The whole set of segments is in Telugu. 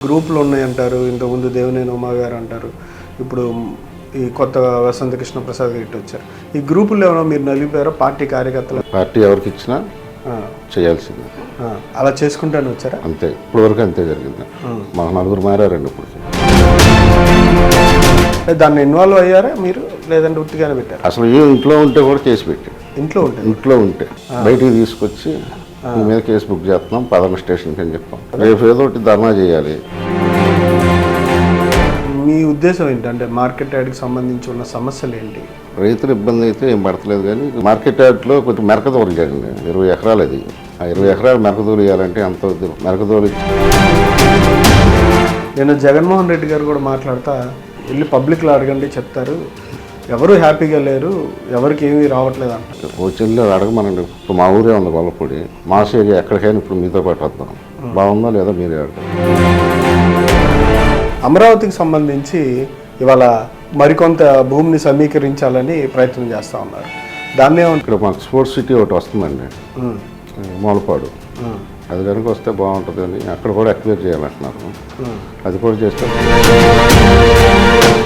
గ్రూపులు ఉన్నాయంటారు ఇంతకుముందు దేవినేని ఉమా గారు అంటారు ఇప్పుడు ఈ కొత్త వసంత కృష్ణ ప్రసాద్ గారు ఇటు వచ్చారు. ఈ గ్రూపుల్లో ఏమైనా మీరు నలిపారో? పార్టీ కార్యకర్తలు? పార్టీ ఎవరికి ఇచ్చినా చేయాల్సిందే. అలా చేసుకుంటానే వచ్చారా? అంతే. ఇప్పుడు వరకు అంతే జరిగింది. మా నలుగురు మారారండి ఇప్పుడు. దాన్ని ఇన్వాల్వ్ అయ్యారా మీరు? లేదంటే ఉట్టిగానే పెట్టారు? అసలు ఏ ఇంట్లో ఉంటే కూడా కేసు పెట్టి ఇంట్లో ఉంటుంది ఇంట్లో ఉంటే. బయటికి తీసుకొచ్చి మీ మీద కేసు బుక్ చేస్తున్నాం పదమ స్టేషన్కి అని చెప్పాం రేపు ఏదో ఒకటి ధర్నా చేయాలి. మీ ఉద్దేశం ఏంటంటే మార్కెట్ యార్డ్కి సంబంధించి ఉన్న సమస్యలు ఏంటి? రైతుల ఇబ్బంది అయితే ఏం పడతలేదు కానీ మార్కెట్ యార్డ్లో కొంచెం మెరకదోలు జరిగింది ఇరవై ఎకరాలు అది. ఆ ఇరవై ఎకరాలు మెరకదోలు ఇవ్వాలంటే అంత. మెరకదోలు నేను జగన్మోహన్ రెడ్డి గారు కూడా మాట్లాడుతా వెళ్ళి పబ్లిక్లో అడగండి చెప్తారు. ఎవరు హ్యాపీగా లేరు ఎవరికి ఏమీ రావట్లేదు అంటారు వచ్చిందో అడగమనండి. ఇప్పుడు మా ఊరే ఉంది గొల్లపూడి మా ఏరియా ఎక్కడికైనా ఇప్పుడు మీతో పాటు వద్దాం. బాగుందా లేదా మీరే అమరావతికి సంబంధించి ఇవాళ మరికొంత భూమిని సమీకరించాలని ప్రయత్నం చేస్తూ ఉన్నారు. దాన్ని ఇక్కడ మాకు స్పోర్ట్స్ సిటీ ఒకటి వస్తుందండి. మూలపాడు. అది కనుక వస్తే బాగుంటుంది అని అక్కడ కూడా ఎక్వైర్ చేయాలంటున్నారు. అది కూడా చేస్తే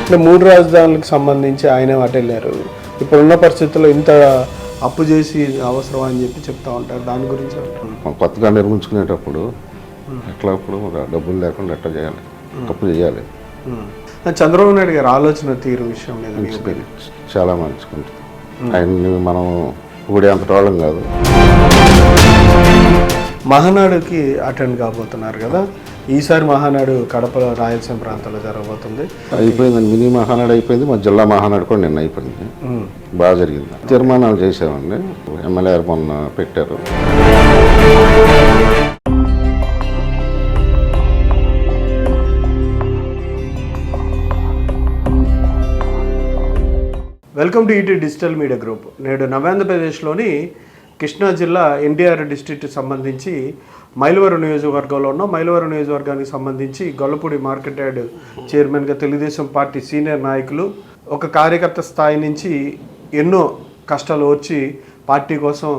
అంటే మూడు రాజధానులకు సంబంధించి ఆయనే అటు వెళ్ళారు ఇప్పుడున్న పరిస్థితుల్లో ఇంత అప్పు చేసి అవసరం అని చెప్పి చెప్తా ఉంటారు. దాని గురించి కొత్తగా నిర్మించుకునేటప్పుడు ఎట్లా అప్పుడు డబ్బులు లేకుండా ఎట్లా చేయాలి? అప్పు చేయాలి. చంద్రబాబు నాయుడు గారి ఆలోచన తీరు విషయం మీద. చాలా మంచుకుంటుంది ఆయన్ని మనం ఊడే అంత కాదు. మహానాడుకి అటెండ్ కాబోతున్నారు కదా. ఈసారి మహానాడు కడపలో రాయలసీమ ప్రాంతంలో జరగబోతుంది. అయిపోయిందండి. మినీ మహానాడు అయిపోయింది. మా జిల్లా మహానాడు కూడా నిన్న అయిపోయింది. బాగా జరిగింది. తీర్మానాలు చేసామండి ఎమ్మెల్యే మొన్న పెట్టారు. Welcome to ET digital media group. నేడు నవేంద్రప్రదేశ్లోని కృష్ణా జిల్లా ఎన్టీఆర్ డిస్ట్రిక్ట్ సంబంధించి మైలవరం నియోజకవర్గంలో ఉన్న మైలవరం నియోజకవర్గానికి సంబంధించి గొల్లపూడి మార్కెట్ యార్డ్ చైర్మన్గా తెలుగుదేశం పార్టీ సీనియర్ నాయకులు ఒక కార్యకర్త స్థాయి నుంచి ఎన్నో కష్టాలు వచ్చి పార్టీ కోసం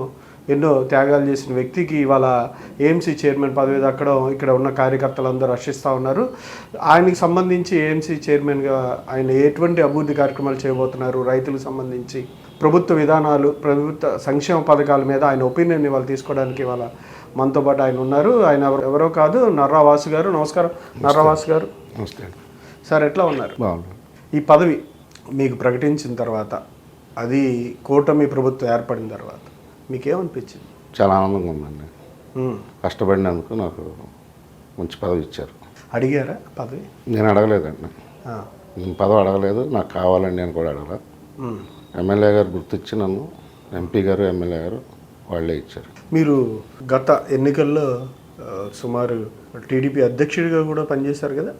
ఎన్నో త్యాగాలు చేసిన వ్యక్తికి ఇవాళ ఏఎంసీ చైర్మన్ పదవి దక్కడం ఇక్కడ ఉన్న కార్యకర్తలందరూ హర్షిస్తూ ఉన్నారు. ఆయనకి సంబంధించి ఏఎంసీ చైర్మన్గా ఆయన ఎటువంటి అభివృద్ధి కార్యక్రమాలు చేయబోతున్నారు? రైతులకు సంబంధించి ప్రభుత్వ విధానాలు ప్రభుత్వ సంక్షేమ పథకాల మీద ఆయన ఒపీనియన్ ఇవాళ తీసుకోవడానికి ఇవాళ మనతో పాటు ఆయన ఉన్నారు. ఆయన ఎవరో- ఎవరో కాదు నర్రావాసు గారు. నమస్కారం. నర్రావాసు గారు. నమస్తే సార్ ఎట్లా ఉన్నారు? ఈ పదవి మీకు ప్రకటించిన తర్వాత అది కూటమి ప్రభుత్వం ఏర్పడిన తర్వాత మీకేమనిపించింది? చాలా ఆనందంగా ఉందండి. కష్టపడినందుకు నాకు మంచి పదవి ఇచ్చారు. అడిగారా పదవి? నేను అడగలేదండి. నేను పదవి అడగలేదు నాకు కావాలని నేను కూడా అడగల. ఎమ్మెల్యే గారు గుర్తిచ్చి నన్ను ఎంపీ గారు ఎమ్మెల్యే గారు వాళ్ళే ఇచ్చారు. మీరు గత ఎన్నికల్లో సుమారు టీడీపీ అధ్యక్షుడిగా కూడా పనిచేశారు కదా?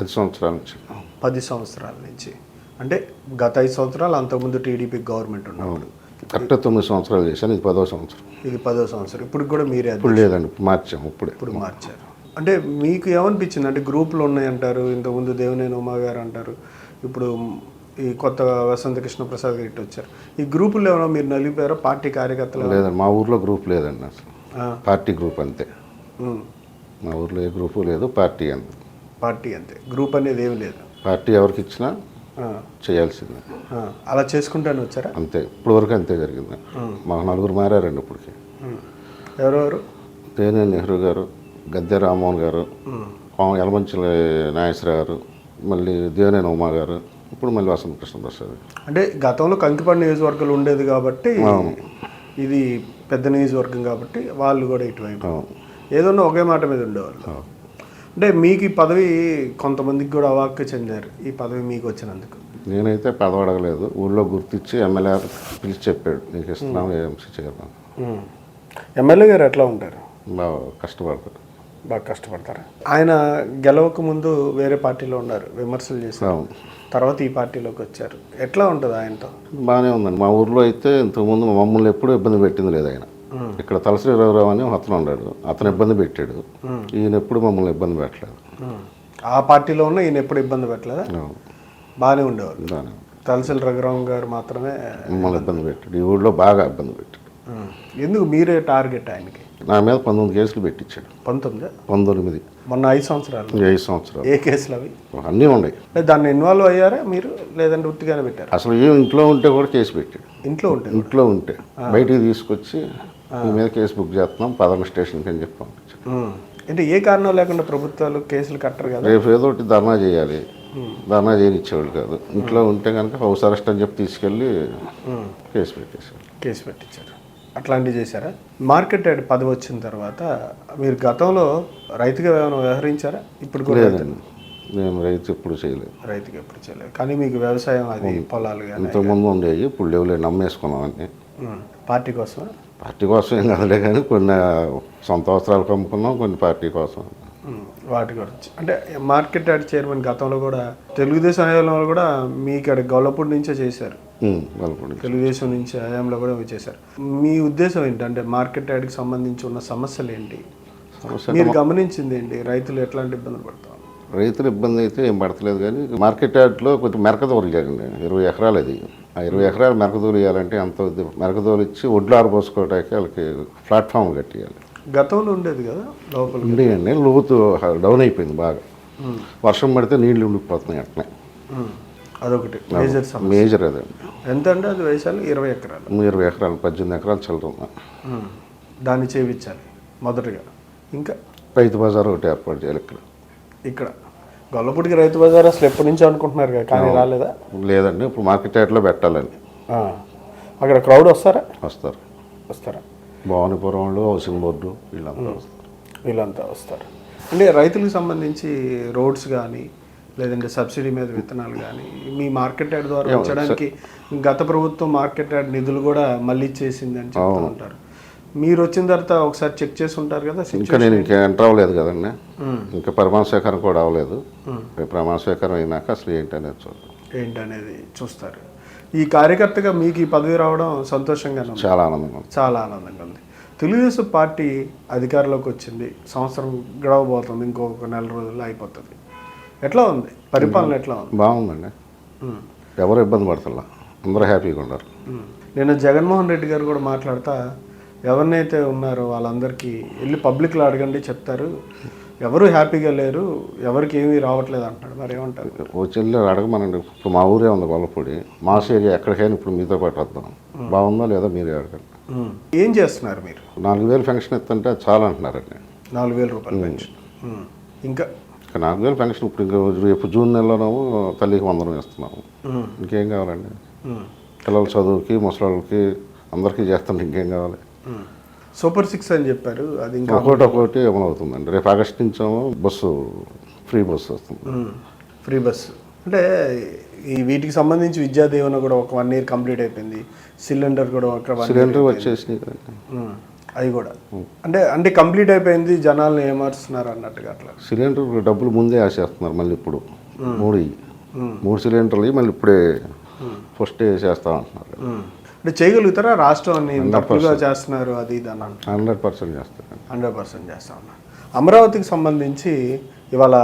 పది సంవత్సరాల నుంచి. పది సంవత్సరాల నుంచి. అంటే గత ఐదు సంవత్సరాలు అంతకుముందు టీడీపీ గవర్నమెంట్ ఉన్నప్పుడు. కరెక్ట్ తొమ్మిది సంవత్సరాలు చేశాను ఇది పదో సంవత్సరం. ఇది పదో సంవత్సరం. ఇప్పుడు కూడా మీరే. ఇప్పుడు లేదండి మార్చాము ఇప్పుడే. ఇప్పుడు మార్చారు. అంటే మీకు ఏమనిపించింది? అంటే గ్రూపులు ఉన్నాయంటారు ఇంతకుముందు దేవినేని ఉమా గారు అంటారు ఇప్పుడు ఈ కొత్త వసంత కృష్ణ ప్రసాద్ గారు ఇటు వచ్చారు. ఈ గ్రూపుల్లో ఏమైనా మీరు నలిపారో? పార్టీ కార్యకర్తలు లేదండి మా ఊర్లో గ్రూప్ లేదండి అసలు. పార్టీ గ్రూప్ అంతే. మా ఊర్లో ఏ గ్రూపు లేదు పార్టీ అంతే. పార్టీ అంతే. గ్రూప్ అనేది ఏమి లేదు. పార్టీ ఎవరికి ఇచ్చినా చేయాల్సిందే. అలా చేసుకుంటానే వచ్చారా? అంతే. ఇప్పుడు వరకు అంతే జరిగింది. మా నలుగురు మారారండి ఇప్పటికి. ఎవరెవరు? తేనే నెహ్రూ గారు గద్దె రామ్మోహన్ గారు యలమంచిల నాగేశ్వర గారు మళ్ళీ దేవినేని ఉమా గారు ఇప్పుడు మళ్ళీ వసంత కృష్ణ ప్రసాద్. అంటే గతంలో కంకిపాడు నియోజకవర్గాలు ఉండేది కాబట్టి ఇది పెద్ద నియోజకవర్గం కాబట్టి వాళ్ళు కూడా ఇటువైపు. ఏదన్నా ఒకే మాట మీద ఉండేవాళ్ళు. అంటే మీకు ఈ పదవి కొంతమందికి కూడా అవాక్క చెందారు. ఈ పదవి మీకు వచ్చినందుకు. నేనైతే పదవి అడగలేదు ఊళ్ళో గుర్తించి ఎమ్మెల్యే పిలిచి చెప్పాడు. నీకు ఇస్తున్నాం ఏఎంసీ చైర్మన్. ఎమ్మెల్యే గారు ఎట్లా ఉంటారు? బాగా కష్టపడతాడు బాగా కష్టపడతారు? ఆయన గెలవక ముందు వేరే పార్టీలో ఉన్నారు విమర్శలు చేశారు. తర్వాత ఈ పార్టీలోకి వచ్చారు. ఎట్లా ఉంటుంది ఆయనతో? బాగానే ఉందండి. మా ఊర్లో అయితే ఇంతకుముందు మమ్మల్ని ఎప్పుడూ ఇబ్బంది పెట్టింది లేదు ఆయన. ఇక్కడ తలసరి రావు అని అతను ఉన్నాడు. అతను ఇబ్బంది పెట్టాడు. ఈయన ఎప్పుడు మమ్మల్ని ఇబ్బంది పెట్టలేదు. ఆ పార్టీలో ఉన్న ఈయన ఎప్పుడు ఇబ్బంది పెట్టలేదా. బాగానే ఉండేవారు. తలసిల రఘురామ్ గారు మాత్రమే మమ్మల్ని ఇబ్బంది పెట్టాడు. ఈ ఊళ్ళో బాగా ఇబ్బంది పెట్టాడు. ఎందుకు మీరే టార్గెట్ ఆయనకి? నా మీద పంతొమ్మిది కేసులు పెట్టించాడు. పంతొమ్మిది? పంతొమ్మిది. మొన్న ఐదు సంవత్సరాలు. ఐదు సంవత్సరాలు. ఏ కేసులు అవి? అన్నీ ఉన్నాయి. దాన్ని ఇన్వాల్వ్ అయ్యారా మీరు? లేదంటే ఉట్టిగానే పెట్టారు? అసలు ఏం ఇంట్లో ఉంటే కూడా కేసు పెట్టాడు. ఇంట్లో ఉంటుంది ఇంట్లో ఉంటే. బయటికి తీసుకొచ్చి మీద కేసు బుక్ చేస్తున్నాం పదమ స్టేషన్కి అని చెప్పి పంపించాడు ఉమ్. అంటే ఏ కారణం లేకుండా ప్రభుత్వాలు కేసులు కట్టరు కదా? రేపు ఏదో ఒకటి ధర్నా చేయాలి. ధర్నా చేయనిచ్చేవాళ్ళు కాదు. ఇంట్లో ఉంటే కనుక హౌస్ అరెస్ట్ అని చెప్పి తీసుకెళ్ళి కేసు పెట్టేశారు. కేసు పెట్టించారు. అట్లాంటివి చేశారా? మార్కెట్ యార్డ్ పదవి వచ్చిన తర్వాత మీరు గతంలో రైతుగా ఏమైనా వ్యవహరించారా? ఇప్పుడు కూడా నేను రైతు ఎప్పుడు చేయలేదు. రైతుగా ఎప్పుడు చేయలేదు. కానీ మీకు వ్యవసాయం అది పొలాలు ఇంతకుముందు ఉండేవి ఇప్పుడు లేవులే నమ్మేసుకున్నాం అన్ని. పార్టీ కోసం? పార్టీ కోసం ఏం కదలే కానీ కొన్ని సొంత అవసరాలకు అమ్ముకున్నాం కొన్ని పార్టీ కోసం. వాటి గురించి. అంటే మార్కెట్ యార్డ్ చైర్మన్ గతంలో కూడా తెలుగుదేశం హయాంలో కూడా మీ ఇక్కడ గొల్లపూడి నుంచే చేశారు. తెలుగుదేశం నుంచి హయాంలో కూడా చేశారు. మీ ఉద్దేశం ఏంటి? అంటే మార్కెట్ యార్డ్కి సంబంధించి ఉన్న సమస్యలు ఏంటి? సమస్య మీరు గమనించింది ఏంటి? రైతులు ఎట్లాంటి ఇబ్బందులు పడతారు? రైతుల ఇబ్బంది అయితే ఏం పడతలేదు కానీ మార్కెట్ యార్డ్లో కొంచెం మెరకదోలు చేయండి ఇరవై ఎకరాలు అది. ఆ ఇరవై ఎకరాలు మెరకదోలు ఇవ్వాలంటే ఎంత అవుద్ది? మెరకదోలు ఇచ్చి ఒడ్లు ఆరబోసుకోవడానికి వాళ్ళకి ప్లాట్ఫామ్ కట్టియాలి గతంలో ఉండేది కదా లోపల? ఉండేయండి. లోతు డౌన్ అయిపోయింది బాగా. వర్షం పడితే నీళ్ళు ఉండిపోతున్నాయి అట్నే. అదొకటి. మేజర్ మేజర్ అదండి. ఎంత అంటే అది వయసాలు ఇరవై ఎకరాలు. ఇరవై ఎకరాలు పద్దెనిమిది ఎకరాలు చల్లుతున్నాం. దాన్ని చేయించాలి మొదటగా. ఇంకా? రైతు బజార్ ఒకటి ఏర్పాటు చేయాలి ఇక్కడ. ఇక్కడ. గొల్లపూడికి రైతు బజార్ అసలు ఎప్పటి నుంచో అనుకుంటున్నారు కదా కానీ రాలేదా? లేదండి ఇప్పుడు మార్కెట్ యార్డ్లో పెట్టాలని. అక్కడ క్రౌడ్ వస్తారా? వస్తారు. వస్తారా? భవానీపురం వాళ్ళు హౌసింగ్ బోర్డు వీళ్ళంతా వస్తారు. వీళ్ళంతా వస్తారు. అంటే రైతులకు సంబంధించి రోడ్స్ కానీ లేదంటే సబ్సిడీ మీద విత్తనాలు కానీ మీ మార్కెట్ యార్డ్ ద్వారా ఉంచడానికి గత ప్రభుత్వం మార్కెట్ యార్డ్ నిధులు కూడా మళ్ళీ ఇచ్చేసింది అని చెప్తూ ఉంటారు. మీరు వచ్చిన తర్వాత ఒకసారి చెక్ చేసి ఉంటారు కదా ఇంకా నేను ఇంకా ఎంటర్ అవ్వలేదు కదండి. ఇంకా ప్రమాణ స్వీకారం కూడా అవ్వలేదు. ప్రమాణ స్వీకారం అయినాక అసలు ఏంటనేది చూద్దాం. ఏంటనేది చూస్తారు. ఈ కార్యకర్తగా మీకు ఈ పదవి రావడం సంతోషంగానే ఉంది. చాలా ఆనందంగా ఉంది. చాలా ఆనందంగా ఉంది. తెలుగుదేశం పార్టీ అధికారంలోకి వచ్చింది. సంవత్సరం గడవబోతుంది. ఇంకొక నెల రోజుల్లో అయిపోతుంది. ఎట్లా ఉంది? పరిపాలన ఎట్లా ఉంది? బాగుందండి. ఎవరు ఇబ్బంది పడతల్లా అందరూ హ్యాపీగా ఉన్నారు. ఉమ్. నేను జగన్మోహన్ రెడ్డి గారు కూడా మాట్లాడతా ఎవరినైతే ఉన్నారో వాళ్ళందరికీ వెళ్ళి పబ్లిక్లో అడగండి చెప్తారు. ఎవరు హ్యాపీగా లేరు ఎవరికి ఏమీ రావట్లేదు అంటున్నాడు మరి ఏమంటారు? వచ్చి అడగమనండి. ఇప్పుడు మా ఊరే ఉంది గొల్లపూడి మాస్ ఏరియా ఎక్కడికైనా ఇప్పుడు మీతో పాటు వద్దాం. బాగుందో లేదో మీరే అడగండి. ఏం చేస్తున్నారు మీరు? నాలుగు వేలు ఫంక్షన్ ఇస్తుంటే చాలా అంటున్నారండి. నాలుగు వేల రూపాయలు పెన్షన్. ఇంకా? ఇక నాలుగు వేలు ఫంక్షన్ ఇప్పుడు ఇంకా రేపు జూన్ నెలలోనేమో తల్లికి వందనం ఇస్తున్నాము. ఇంకేం కావాలండి. పిల్లల చదువుకి ముసలికి అందరికీ చేస్తుంటే ఇంకేం కావాలి. సూపర్ సిక్స్ అని చెప్పారు. అది ఇంకా ఒక్కోటి ఒక్కోటి అమలవుతుందండి రేపు ఆగస్ట్ నుంచేమో బస్సు ఫ్రీ బస్సు వస్తుంది. ఫ్రీ బస్ అంటే ఈ వీటికి సంబంధించి విద్యా దీవెన కూడా ఒక వన్ ఇయర్ కంప్లీట్ అయిపోయింది. సిలిండర్ కూడా ఒక సిలిండర్ ఉమ్. అవి కూడా. అంటే అంటే కంప్లీట్ అయిపోయింది జనాలను ఏమారుస్తున్నారు అన్నట్టుగా అట్లా. సిలిండర్ డబ్బులు ముందే వేసేస్తున్నారు మళ్ళీ ఇప్పుడు. మూడు. మూడు సిలిండర్లు మళ్ళీ ఇప్పుడే ఫస్ట్ వేసేస్తా అంటున్నారు. అంటే చేయగలుగుతారా? రాష్ట్రాన్ని తప్పుగా చేస్తున్నారు అది ఇది అని అంటున్నారు హండ్రెడ్ పర్సెంట్ చేస్తారు. హండ్రెడ్ పర్సెంట్ చేస్తా ఉన్నారు అమరావతికి సంబంధించి ఇవాళ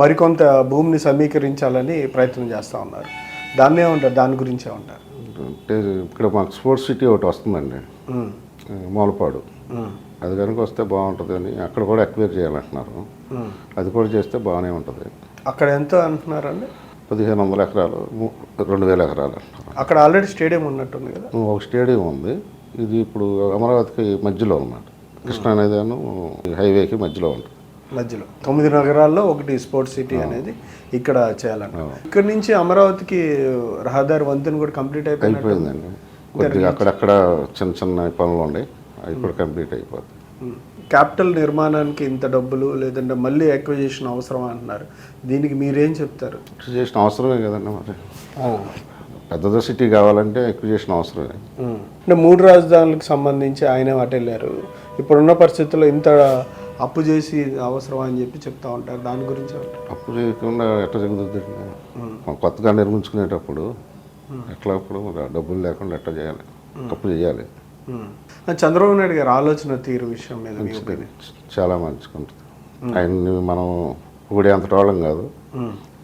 మరికొంత భూమిని సమీకరించాలని ప్రయత్నం చేస్తూ ఉన్నారు. దాన్నే ఉంటారు దాని గురించే ఉంటారు అంటే ఇక్కడ మాకు స్పోర్ట్స్ సిటీ ఒకటి వస్తుందండి. మూలపాడు. అది కనుక వస్తే బాగుంటుంది అని అక్కడ కూడా ఎక్వైర్ చేయాలంటున్నారు. అది కూడా చేస్తే బాగానే ఉంటుంది. అక్కడ ఎంత అంటున్నారండి? పదిహేను వందల ఎకరాలు రెండు వేల ఎకరాలు అక్కడ ఆల్రెడీ స్టేడియం ఉన్నట్టుంది కదా? ఒక స్టేడియం ఉంది. ఇది ఇప్పుడు అమరావతికి మధ్యలో అన్నమాట. కృష్ణా నదిను హైవేకి మధ్యలో ఉంటుంది. మధ్యలో. తొమ్మిది నగరాల్లో ఒకటి స్పోర్ట్స్ సిటీ అనేది ఇక్కడ చేయాలంట. ఇక్కడ నుంచి అమరావతికి రహదారి వంతెన కూడా కంప్లీట్ అయిపోయినట్టు అయిపోయిందండి. కొద్దిగా అక్కడక్కడ చిన్న చిన్న పనులు ఉన్నాయి అవి కూడా కంప్లీట్ అయిపోతుంది క్యాపిటల్ నిర్మాణానికి ఇంత డబ్బులు లేదంటే మళ్ళీ ఎక్విజిషన్ అవసరం అంటున్నారు. దీనికి మీరేం చెప్తారు? ఎక్విజేషన్ అవసరమే కదండి మరి. పెద్ద సిటీ కావాలంటే ఎక్విజేషన్ అవసరమే. అంటే మూడు రాజధానులకు సంబంధించి ఆయన వెళ్ళారు. ఇప్పుడున్న పరిస్థితుల్లో ఇంత అప్పు చేసి అవసరం అని చెప్పి చెప్తా ఉంటారు. దాని గురించి? అప్పు చేయకుండా ఎట్లా జరుగుతుంది కొత్తగా నిర్మించుకునేటప్పుడు ఎట్లా అప్పుడు డబ్బులు లేకుండా ఎట్లా చేయాలి? అప్పు చేయాలి. చంద్రబాబు నాయుడు గారి ఆలోచన తీరు విషయం మీద చాలా మంచిగా ఉంటుంది ఆయన్ని మనం పొగిడే అంతటి వాళ్ళం కాదు.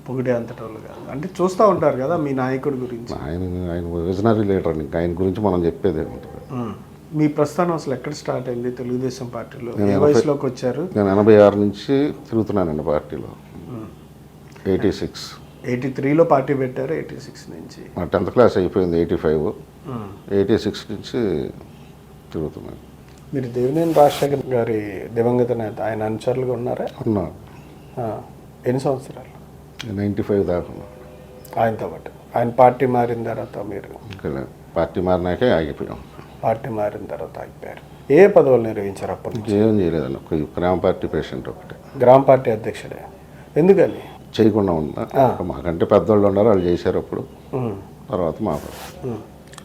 పొగిడే అంతటోళ్ళు కాదు. అంటే చూస్తూ ఉంటారు కదా మీ నాయకుడి గురించి. ఆయన ఆయన విజనరీ లీడర్ ఇంకా ఆయన గురించి మనం చెప్పేది ఉంటుంది ఉమ్. మీ ప్రస్థానం అసలు ఎక్కడ స్టార్ట్ అయింది? తెలుగుదేశం పార్టీలో. ఏ వయసులోకి వచ్చారు? నేను ఎనభై ఆరు నుంచి తిరుగుతున్నానండి పార్టీలో. Eighty six. ఎయిటీ త్రీలో పార్టీ పెట్టారు? ఎయిటీ సిక్స్ నుంచి? టెన్త్ క్లాస్ అయిపోయింది ఎయిటీ ఫైవ్. ఎయిటీ సిక్స్ నుంచి తిరుగుతున్నాను మీరు దేవినేని రాజశేఖర్ గారి దివంగత నేత ఆయన అనుచరులుగా ఉన్నారా? ఉన్నా ఆ, ఎన్ని సంవత్సరాలు? నైంటీ ఫైవ్ దాకా. ఆయనతో పాటు. ఆయన పార్టీ మారిన తర్వాత మీరు? పార్టీ మారినాకే ఆగిపోయాం. పార్టీ మారిన తర్వాత ఆగిపోయారు. ఏ పదవులు నిర్వహించారు అప్పటి నుంచి? ఇంకేం చేయలేదండి ఒక గ్రామ పార్టీ పేషెంట్ ఒకటే. గ్రామ పార్టీ అధ్యక్షుడే. ఎందుకని? చేయకుండా ఉన్నా. మాకంటే పెద్దవాళ్ళు ఉన్నారు వాళ్ళు చేశారు అప్పుడు. తర్వాత మా.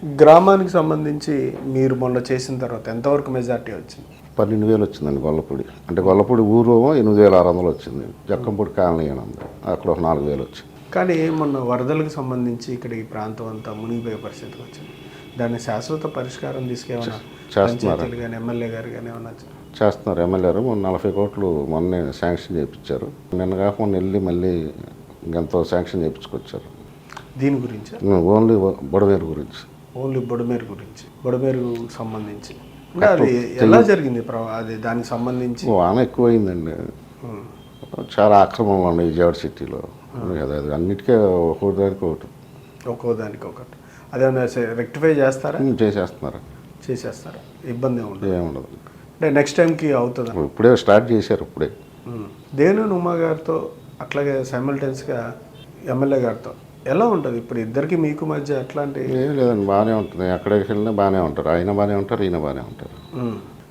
గ్రామానికి సంబంధించి మీరు మొన్న చేసిన తర్వాత ఎంతవరకు మెజార్టీ వచ్చింది? పన్నెండు వేలు వచ్చిందండి గొల్లపూడి. అంటే గొల్లపూడి ఊరు ఎనిమిది వేల ఆరు వందలు వచ్చింది. జక్కంపూడి కాలనీ అని ఉంది. అక్కడ ఒక నాలుగు వేలు వచ్చింది. కానీ మొన్న వరదలకు సంబంధించి ఇక్కడ ఈ ప్రాంతం అంతా మునిగిపోయే పరిస్థితికి వచ్చింది. దాన్ని శాశ్వత పరిష్కారం తీసుకేమన్నా చేస్తున్నారు. కానీ ఎమ్మెల్యే గారు కానీ ఏమన్నా చేస్తున్నారు. ఎమ్మెల్యే గారు మొన్న నలభై కోట్లు మొన్నే శాంక్షన్ చేయించారు. నిన్న కాక మొన్న వెళ్ళి మళ్ళీ ఇంకెంతో శాంక్షన్ చేయించుకొచ్చారు. దీని గురించి? ఓన్లీ బుడమేరు గురించి. ఓన్లీ బొడమేరు గురించి బొడమేరు సంబంధించి. అంటే అది ఎలా జరిగింది ప్ర- అది దానికి సంబంధించి? వాన ఎక్కువైందండి. చాలా ఆక్రమణలు ఉన్నాయి విజయవాడ సిటీలో. కదా అది అన్నిటికీ ఒకటి దానికి ఒకటి. ఒక్కో దానికి ఒకటి. అదేమన్నా రెక్టిఫై చేస్తారా? చేసేస్తున్నారు? చేసేస్తారా? ఇబ్బంది ఉండదు. ఏముండదు అంటే నెక్స్ట్ టైంకి అవుతుందా? ఇప్పుడే స్టార్ట్ చేశారు ఇప్పుడే. దేను ఉమా గారితో అట్లాగే సైమల్టెన్స్గా ఎమ్మెల్యే గారితో? ఎలా ఉంటుంది? ఇప్పుడు ఇద్దరికి మీకు మధ్య ఎట్లాంటి ఏం లేదండి బాగానే ఉంటుంది. ఎక్కడికి వెళ్ళినా బాగానే ఉంటారు. ఆయన బాగానే ఉంటారు ఈయన బాగానే ఉంటారు.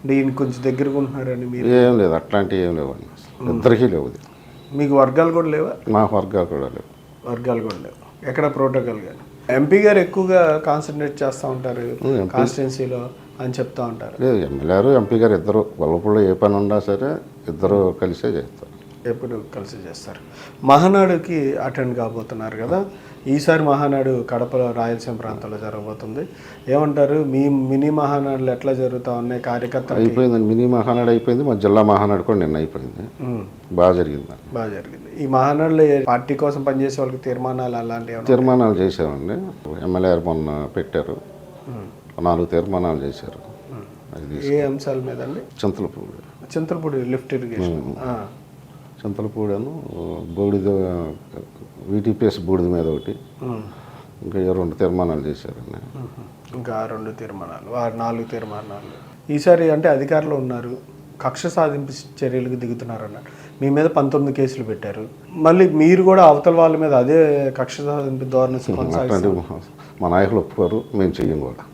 అంటే ఈయన కొంచెం దగ్గరగా ఉంటున్నారని మీరు? ఏం లేదు అట్లాంటివి ఏం లేవండి. ఇద్దరికీ లేవు ఇది. మీకు వర్గాలు కూడా లేవా? మా వర్గాలు కూడా లేవు. వర్గాలు కూడా లేవు. ఎక్కడ ప్రోటోకాల్ కానీ ఎంపీ గారు ఎక్కువగా కాన్సన్ట్రేట్ చేస్తూ ఉంటారు కాన్స్టిట్యున్సీలో అని చెప్తా ఉంటారు. లేదు ఎమ్మెల్యే గారు ఎంపీ గారు ఇద్దరు. గొల్లపూడిలో ఏ పని ఉన్నా సరే ఇద్దరు కలిసే చేస్తారు. ఎప్పుడు కలిసి చేస్తారు. మహానాడుకి అటెండ్ కాబోతున్నారు కదా. ఈసారి మహానాడు కడపలో రాయలసీమ ప్రాంతంలో జరగబోతుంది. ఏమంటారు? మీ మినీ మహానాడులు ఎట్లా జరుగుతా ఉన్నాయి? కార్యకర్తలు అయిపోయిందండి. మినీ మహానాడు అయిపోయింది. మా జిల్లా మహానాడు కూడా నిన్న అయిపోయింది. బాగా జరిగింది. బాగా జరిగింది. ఈ మహానాడులో పార్టీ కోసం పనిచేసే వాళ్ళకి తీర్మానాలు అలాంటివి తీర్మానాలు చేసామండి ఎమ్మెల్యే మొన్న పెట్టారు. నాలుగు తీర్మానాలు చేశారు. ఏ అంశాల మీద అండి చింతలపూడి. Chintalapudi lift irrigation. చింతలపూడను బూడిద వీటీపీఎస్ బూడిద మీద ఒకటి. ఇంకా రెండు తీర్మానాలు చేశారండి. ఇంకా రెండు తీర్మానాలు ఆ నాలుగు తీర్మానాలు. ఈసారి అంటే అధికారులు ఉన్నారు కక్ష సాధింపు చర్యలకు దిగుతున్నారు అన్నారు మీ మీద పంతొమ్మిది కేసులు పెట్టారు. మళ్ళీ మీరు కూడా అవతల వాళ్ళ మీద అదే కక్ష సాధింపు ధోరణి మా నాయకులు ఒప్పుకోరు మేము చెయ్యం కూడా.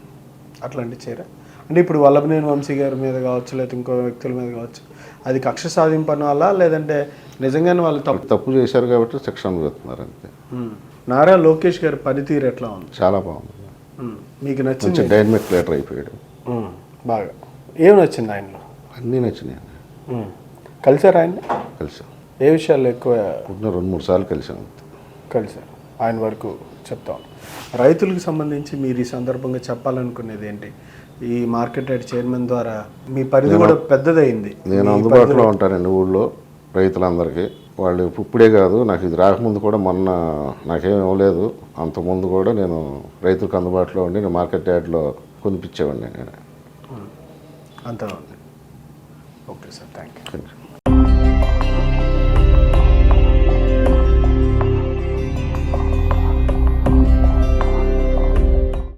అట్లాంటి చీర అంటే ఇప్పుడు వల్లభనేని వంశీ గారి మీద కావచ్చు లేదా ఇంకో వ్యక్తుల మీద కావచ్చు అది కక్ష సాధింపు అన్న వల్ల లేదంటే నిజంగానే వాళ్ళు తప్పు తప్పు చేశారు కాబట్టి శిక్ష అనుభవిస్తున్నారు అంతే. నారా లోకేష్ గారి పనితీరు ఎట్లా ఉంది? చాలా బాగుంది. మీకు నచ్చింది? డైనమిక్ లీటర్ అయిపోయాడు. బాగా. ఏం నచ్చింది ఆయనలో? అన్నీ నచ్చినాయి. కలిసారు ఆయన కలిసాం. ఏ విషయాల్లో ఎక్కువ రెండు మూడు సార్లు కలిసాం కలిసారు? ఆయన వరకు చెప్తాం. రైతులకు సంబంధించి మీరు ఈ సందర్భంగా చెప్పాలనుకునేది ఏంటి? ఈ మార్కెట్ యార్డ్ చైర్మన్ ద్వారా మీ పరిధి కూడా పెద్దదైంది నేను అందుబాటులో ఉంటానండి ఊళ్ళో రైతులందరికీ. వాళ్ళు ఇప్పుడే కాదు నాకు ఇది రాకముందు కూడా మొన్న నాకేం ఇవ్వలేదు. అంతకుముందు కూడా నేను రైతులకు అందుబాటులో ఉండి నేను మార్కెట్ యార్డ్లో కొనిపించేవాడిని. నేను అంతా ఓకే సార్ థ్యాంక్ యూ